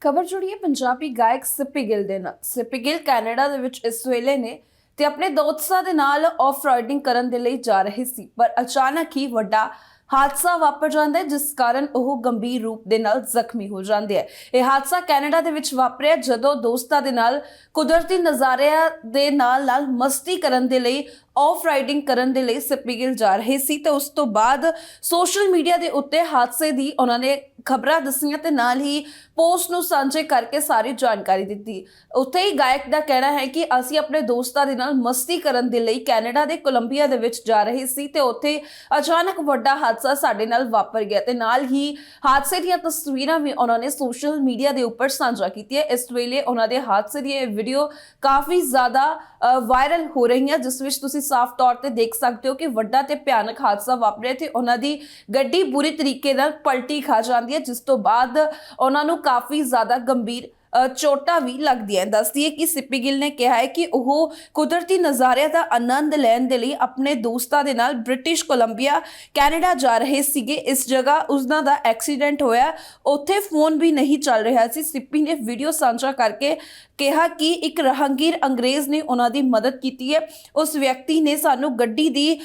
ਖਬਰ ਜੁੜੀ ਹੈ ਪੰਜਾਬੀ ਗਾਇਕ ਸਿੱਪੀ ਗਿੱਲ ਦੇ ਨਾਲ। ਸਿੱਪੀ ਗਿੱਲ ਕੈਨੇਡਾ ਦੇ ਵਿੱਚ ਇਸ ਵੇਲੇ ਨੇ ਤੇ ਆਪਣੇ ਦੋਸਤਾਂ ਦੇ ਨਾਲ ਆਫ ਰਾਈਡਿੰਗ ਕਰਨ ਦੇ ਲਈ ਜਾ ਰਹੇ ਸੀ। ਪਰ ਅਚਾਨਕ ਹੀ ਵੱਡਾ ਹਾਦਸਾ ਵਾਪਰ ਜਾਂਦਾ ਹੈ, ਜਿਸ ਕਾਰਨ ਉਹ ਗੰਭੀਰ ਰੂਪ ਦੇ ਨਾਲ ਜ਼ਖਮੀ ਹੋ ਜਾਂਦੇ ਹੈ ਇਹ ਹਾਦਸਾ ਕੈਨੇਡਾ ਦੇ ਵਿੱਚ ਵਾਪਰਿਆ, ਜਦੋਂ ਦੋਸਤਾਂ ਦੇ ਨਾਲ ਕੁਦਰਤੀ ਨਜ਼ਾਰਿਆਂ ਦੇ ਨਾਲ ਨਾਲ ਮਸਤੀ ਕਰਨ ਦੇ ਲਈ ਆਫ ਰਾਈਡਿੰਗ ਕਰਨ ਦੇ ਲਈ ਸਿੱਪੀ ਜਾ ਰਹੇ ਸੀ ਤੇ ਉਸ ਤੋਂ ਬਾਅਦ ਸੋਸ਼ਲ ਮੀਡੀਆ ਦੇ ਉੱਤੇ ਹਾਦਸੇ ਦੀ ਉਹਨਾਂ ਨੇ ਖਬਰਾਂ ਦੱਸੀਆਂ ਤੇ ਨਾਲ ਹੀ ਪੋਸਟ ਨੂੰ ਸਾਂਝੇ ਕਰਕੇ ਸਾਰੀ ਜਾਣਕਾਰੀ ਦਿੱਤੀ। ਉੱਥੇ ਹੀ ਗਾਇਕ ਦਾ ਕਹਿਣਾ ਹੈ ਕਿ ਅਸੀਂ ਆਪਣੇ ਦੋਸਤਾਂ ਦੇ ਨਾਲ ਮਸਤੀ ਕਰਨ ਦੇ ਲਈ ਕੈਨੇਡਾ ਦੇ ਕੋਲੰਬੀਆ ਦੇ ਵਿੱਚ ਜਾ ਰਹੇ ਸੀ ਤੇ ਉੱਥੇ ਅਚਾਨਕ ਵੱਡਾ ਹਾਦਸਾ ਸਾਡੇ ਨਾਲ ਵਾਪਰ ਗਿਆ ਤੇ ਨਾਲ ਹੀ ਹਾਦਸੇ ਦੀਆਂ ਤਸਵੀਰਾਂ ਵੀ ਉਹਨਾਂ ਨੇ ਸੋਸ਼ਲ ਮੀਡੀਆ ਦੇ ਉੱਪਰ ਸਾਂਝਾ ਕੀਤੀਆਂ। ਇਸ ਵੇਲੇ ਉਹਨਾਂ ਦੇ ਹਾਦਸੇ ਦੀ ਇਹ ਵੀਡੀਓ ਕਾਫੀ ਜ਼ਿਆਦਾ ਵਾਇਰਲ ਹੋ ਰਹੀ ਹੈ ਜਿਸ ਵਿੱਚ ਤੁਸੀਂ ਸਾਫ਼ ਤੌਰ ਤੇ ਦੇਖ ਸਕਦੇ ਹੋ ਕਿ ਵੱਡਾ ਤੇ ਭਿਆਨਕ ਹਾਦਸਾ ਵਾਪਰਿਆ ਤੇ ਉਹਨਾਂ ਦੀ ਗੱਡੀ ਬੁਰੀ ਤਰੀਕੇ ਨਾਲ ਪਲਟੀ ਖਾ ਜਾਂਦੀ ਹੈ, ਜਿਸ ਤੋਂ ਬਾਅਦ ਉਹਨਾਂ ਨੂੰ ਕਾਫੀ ਜ਼ਿਆਦਾ ਗੰਭੀਰ ਚੋਟਾਂ ਵੀ ਲੱਗਦੀਆਂ। ਦੱਸਦੀ ਹੈ ਕਿ ਸਿੱਪੀ ਗਿੱਲ ਨੇ ਕਿਹਾ ਹੈ ਕਿ ਉਹ ਕੁਦਰਤੀ ਨਜ਼ਾਰਿਆਂ ਦਾ ਆਨੰਦ ਲੈਣ ਦੇ ਲਈ ਆਪਣੇ ਦੋਸਤਾਂ ਦੇ ਨਾਲ ਬ੍ਰਿਟਿਸ਼ ਕੋਲੰਬੀਆ, ਕੈਨੇਡਾ ਜਾ ਰਹੇ ਸੀਗੇ। ਇਸ ਜਗ੍ਹਾ ਉਸਦਾ ਦਾ ਐਕਸੀਡੈਂਟ ਹੋਇਆ। ਉੱਥੇ ਫੋਨ ਵੀ ਨਹੀਂ ਚੱਲ ਰਿਹਾ ਸੀ। ਸਿੱਪੀ ਨੇ ਵੀਡੀਓ ਸਾਂਝਾ ਕਰਕੇ ਕਿਹਾ ਕਿ ਇੱਕ ਰਹੰਗੀਰ ਅੰਗਰੇਜ਼ ਨੇ ਉਹਨਾਂ ਦੀ ਮਦਦ ਕੀਤੀ ਹੈ। ਉਸ ਵਿਅਕਤੀ ਨੇ ਸਾਨੂੰ ਗੱਡੀ ਦੀ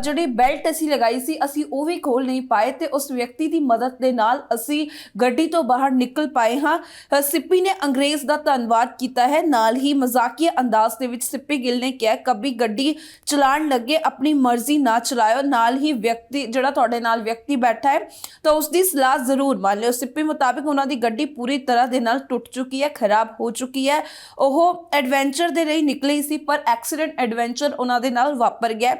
ਜਿਹੜੀ ਬੈਲਟ ਅਸੀਂ ਲਗਾਈ ਸੀ, ਅਸੀਂ ਉਹ ਵੀ ਖੋਲ ਨਹੀਂ ਪਾਏ ਤੇ ਉਸ ਵਿਅਕਤੀ ਦੀ ਮਦਦ ਦੇ ਨਾਲ ਅਸੀਂ ਗੱਡੀ ਤੋਂ ਬਾਹਰ ਨਿਕਲ ਪਾਏ ਹਾਂ। ਸਿੱਪੀ ਨੇ ਅੰਗਰੇਜ਼ ਦਾ ਧੰਨਵਾਦ ਕੀਤਾ ਹੈ। ਨਾਲ ਹੀ ਮਜ਼ਾਕੀਆ ਅੰਦਾਜ਼ ਦੇ ਵਿੱਚ ਸਿੱਪੀ ਗਿੱਲ ਨੇ ਕਿਹਾ ਕਦੀ ਗੱਡੀ ਚਲਾਉਣ ਲੱਗੇ, ਆਪਣੀ ਮਰਜ਼ੀ ਨਾ ਚਲਾਇਓ। ਨਾਲ ਹੀ ਵਿਅਕਤੀ, ਜਿਹੜਾ ਤੁਹਾਡੇ ਨਾਲ ਵਿਅਕਤੀ ਬੈਠਾ ਹੈ, ਤਾਂ ਉਸ ਦੀ ਸਲਾਹ ਜ਼ਰੂਰ ਮੰਨ ਲਿਓ। ਸਿੱਪੀ ਮੁਤਾਬਿਕ ਉਹਨਾਂ ਦੀ ਗੱਡੀ ਪੂਰੀ ਤਰ੍ਹਾਂ ਦੇ ਨਾਲ ਟੁੱਟ ਚੁੱਕੀ ਹੈ, ਖਰਾਬ ਹੋ ਚੁੱਕੀ ਹੈ। ਉਹ ਐਡਵੈਂਚਰ ਦੇ ਲਈ ਨਿਕਲੀ ਸੀ, ਪਰ ਐਕਸੀਡੈਂਟ ਐਡਵੈਂਚਰ ਉਹਨਾਂ ਦੇ ਨਾਲ ਵਾਪਰ ਗਿਆ।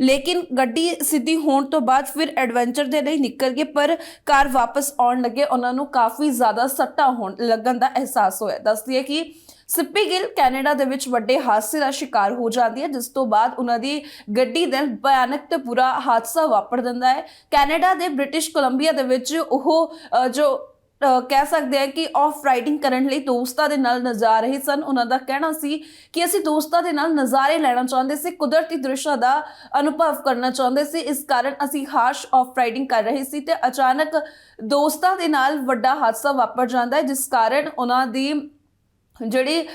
ਲੇਕਿਨ ਗੱਡੀ ਸਿੱਧੀ ਹੋਣ ਤੋਂ ਬਾਅਦ ਫਿਰ ਐਡਵੈਂਚਰ ਦੇ ਲਈ ਨਿਕਲ ਗਏ, ਪਰ ਕਾਰ ਵਾਪਸ ਆਉਣ ਲੱਗੇ। ਉਹਨਾਂ ਨੂੰ ਕਾਫੀ ਜ਼ਿਆਦਾ ਸੱਟਾ ਹੋਣ ਲੱਗਣ ਦਾ ਅਹਿਸਾਸ ਹੋਇਆ। ਦੱਸਦੀ ਹੈ ਕਿ ਸਿੱਪੀ ਗਿੱਲ ਕੈਨੇਡਾ ਦੇ ਵਿੱਚ ਵੱਡੇ ਹਾਦਸੇ ਦਾ ਸ਼ਿਕਾਰ ਹੋ ਜਾਂਦੀ ਹੈ, ਜਿਸ ਤੋਂ ਬਾਅਦ ਉਹਨਾਂ ਦੀ ਗੱਡੀ ਦੇ ਭਿਆਨਕ ਤੇ ਬੁਰਾ ਹਾਦਸਾ ਵਾਪਰ ਜਾਂਦਾ ਹੈ। ਕੈਨੇਡਾ ਦੇ ਬ੍ਰਿਟਿਸ਼ ਕੋਲੰਬੀਆ ਦੇ ਵਿੱਚ ਉਹ ਜੋ ਕਹਿ ਸਕਦੇ ਆ ਕਿ ਆਫ ਰਾਈਡਿੰਗ ਕਰਨ ਲਈ ਦੋਸਤਾਂ ਦੇ ਨਾਲ ਨਜ਼ਾ ਰਹੇ ਸਨ। ਉਹਨਾਂ ਦਾ ਕਹਿਣਾ ਸੀ ਕਿ ਅਸੀਂ ਦੋਸਤਾਂ ਦੇ ਨਾਲ ਨਜ਼ਾਰੇ ਲੈਣਾ ਚਾਹੁੰਦੇ ਸੀ, ਕੁਦਰਤੀ ਦ੍ਰਿਸ਼ਾਂ ਦਾ ਅਨੁਭਵ ਕਰਨਾ ਚਾਹੁੰਦੇ ਸੀ। ਇਸ ਕਾਰਨ ਅਸੀਂ ਹਾਰਸ਼ ਆਫ ਰਾਈਡਿੰਗ ਕਰ ਰਹੇ ਸੀ ਤੇ ਅਚਾਨਕ ਦੋਸਤਾਂ ਦੇ ਨਾਲ ਵੱਡਾ ਹਾਦਸਾ ਵਾਪਰ ਜਾਂਦਾ ਹੈ, ਜਿਸ ਕਾਰਨ ਉਹਨਾਂ ਦੀ ਜਿਹੜੀ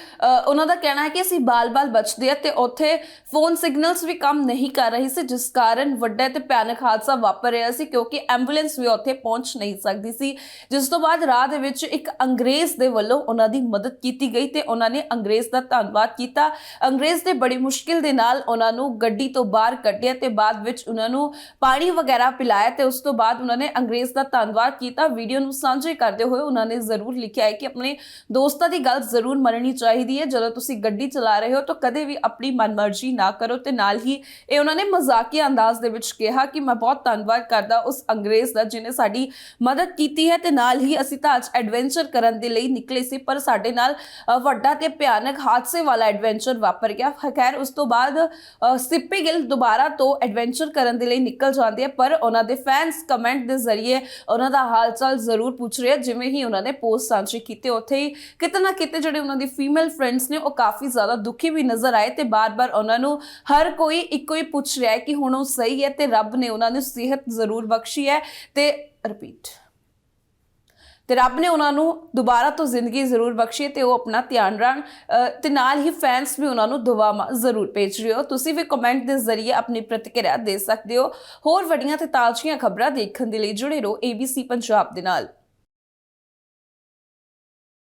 ਉਹਨਾਂ ਦਾ ਕਹਿਣਾ ਹੈ ਕਿ ਅਸੀਂ ਬਾਲ-ਬਾਲ ਬਚਦੇ ਆ ਤੇ ਉੱਥੇ ਫੋਨ ਸਿਗਨਲਸ ਵੀ ਕੰਮ ਨਹੀਂ ਕਰ ਰਹੀ ਸੀ, ਜਿਸ ਕਾਰਨ ਵੱਡਾ ਤੇ ਭਿਆਨਕ ਹਾਦਸਾ ਵਾਪਰ ਰਿਹਾ ਸੀ ਕਿਉਂਕਿ ਐਂਬੂਲੈਂਸ ਵੀ ਉੱਥੇ ਪਹੁੰਚ ਨਹੀਂ ਸਕਦੀ ਸੀ। ਜਿਸ ਤੋਂ ਬਾਅਦ ਰਾਹ ਦੇ ਵਿੱਚ ਇੱਕ ਅੰਗਰੇਜ਼ ਦੇ ਵੱਲੋਂ ਉਹਨਾਂ ਦੀ ਮਦਦ ਕੀਤੀ ਗਈ ਤੇ ਉਹਨਾਂ ਨੇ ਅੰਗਰੇਜ਼ ਦਾ ਧੰਨਵਾਦ ਕੀਤਾ। ਅੰਗਰੇਜ਼ ਨੇ ਬੜੀ ਮੁਸ਼ਕਿਲ ਦੇ ਨਾਲ ਉਹਨਾਂ ਨੂੰ ਗੱਡੀ ਤੋਂ ਬਾਹਰ ਕੱਢਿਆ ਤੇ ਬਾਅਦ ਵਿੱਚ ਉਹਨਾਂ ਨੂੰ ਪਾਣੀ ਵਗੈਰਾ ਪਿਲਾਇਆ ਤੇ ਉਸ ਤੋਂ ਬਾਅਦ ਉਹਨਾਂ ਨੇ ਅੰਗਰੇਜ਼ ਦਾ ਧੰਨਵਾਦ ਕੀਤਾ। ਵੀਡੀਓ ਨੂੰ ਸਾਂਝੇ ਕਰਦੇ ਹੋਏ ਉਹਨਾਂ ਨੇ ਜ਼ਰੂਰ ਲਿਖਿਆ ਹੈ ਕਿ ਆਪਣੇ ਦੋਸਤਾਂ ਦੀ ਗੱਲ ਜ਼ਰੂਰ ਮੰਨਣੀ ਚਾਹੀਦੀ ਹੈ। ਜਦੋਂ ਤੁਸੀਂ ਗੱਡੀ ਚਲਾ ਰਹੇ ਹੋ ਤਾਂ ਕਦੇ ਵੀ ਆਪਣੀ ਮਨਮਰਜ਼ੀ ਨਾ ਕਰੋ ਤੇ ਨਾਲ ਹੀ ਇਹ ਉਹਨਾਂ ਨੇ ਮਜ਼ਾਕੀਆ ਅੰਦਾਜ਼ ਦੇ ਵਿੱਚ ਕਿਹਾ ਕਿ ਮੈਂ ਬਹੁਤ ਧੰਨਵਾਦ ਕਰਦਾ ਉਸ ਅੰਗਰੇਜ਼ ਦਾ ਜਿਨੇ ਸਾਡੀ ਮਦਦ ਕੀਤੀ ਹੈ ਤੇ ਨਾਲ ਹੀ ਅਸੀਂ ਤਾਂ ਅੱਜ ਐਡਵੈਂਚਰ ਕਰਨ ਦੇ ਲਈ ਨਿਕਲੇ ਸੀ ਪਰ ਸਾਡੇ ਨਾਲ ਵੱਡਾ ਤੇ ਭਿਆਨਕ ਹਾਦਸੇ ਵਾਲਾ ਐਡਵੈਂਚਰ ਵਾਪਰ ਗਿਆ। ਖੈਰ ਉਸ ਤੋਂ ਬਾਅਦ ਅ, ਸਿੱਪੀ ਗਿੱਲ ਦੁਬਾਰਾ ਤੋਂ ਐਡਵੈਂਚਰ ਕਰਨ ਦੇ ਲਈ ਨਿਕਲ ਜਾਂਦੇ ਆ ਪਰ ਉਹਨਾਂ ਦੇ ਫੈਨਸ ਕਮੈਂਟ ਦੇ ਜ਼ਰੀਏ ਉਹਨਾਂ ਦਾ ਹਾਲ ਚਾਲ ਜ਼ਰੂਰ ਪੁੱਛ ਰਹੇ ਜਿਵੇਂ ਹੀ ਉਹਨਾਂ ਨੇ ਪੋਸਟ ਸਾਂਝੀ ਕੀਤੇ। ਉੱਥੇ ਹੀ ਕਿਤੇ ਨਾ ਕਿਤੇ ਜਿਹੜੇ ਉਹਨਾਂ ਦੀ ਫੀਮੇਲ ਫਰੈਂਡਸ ਨੇ ਉਹ ਕਾਫੀ ਜ਼ਿਆਦਾ ਦੁਖੀ ਵੀ ਨਜ਼ਰ ਆਏ ਤੇ ਬਾਰ-ਬਾਰ ਉਹਨਾਂ ਨੂੰ ਹਰ ਕੋਈ ਇੱਕੋ ਹੀ ਪੁੱਛ ਰਿਹਾ ਹੈ ਕਿ ਹੁਣ ਉਹ ਸਹੀ ਹੈ ਤੇ ਰੱਬ ਨੇ ਉਹਨਾਂ ਨੂੰ ਸਿਹਤ ਜ਼ਰੂਰ ਬਖਸ਼ੀ ਹੈ। ਤੇ ਰਿਪੀਟ ਤੇ ਰੱਬ ਨੇ ਉਹਨਾਂ ਨੂੰ ਦੁਬਾਰਾ ਤੋਂ ਜ਼ਿੰਦਗੀ ਜ਼ਰੂਰ ਬਖਸ਼ੀ ਤੇ ਉਹ ਆਪਣਾ ਧਿਆਨ ਰੱਖਣ ਅ, ਤੇ ਨਾਲ ਹੀ ਫੈਨਸ ਵੀ ਉਹਨਾਂ ਨੂੰ ਦੁਆਵਾਂ ਜ਼ਰੂਰ ਭੇਜ ਰਹੇ ਹੋ। ਤੁਸੀਂ ਵੀ ਕਮੈਂਟ ਦੇ ਜ਼ਰੀਏ ਆਪਣੀ ਪ੍ਰਤੀਕਿਰਿਆ ਦੇ ਸਕਦੇ ਹੋ। ਹੋਰ ਵੱਡੀਆਂ ਤੇ ਤਾਜ਼ੀਆਂ ਖਬਰਾਂ ਦੇਖਣ ਦੇ ਲਈ ਜੁੜੇ ਰਹੋ ABC ਪੰਜਾਬ ਦੇ ਨਾਲ।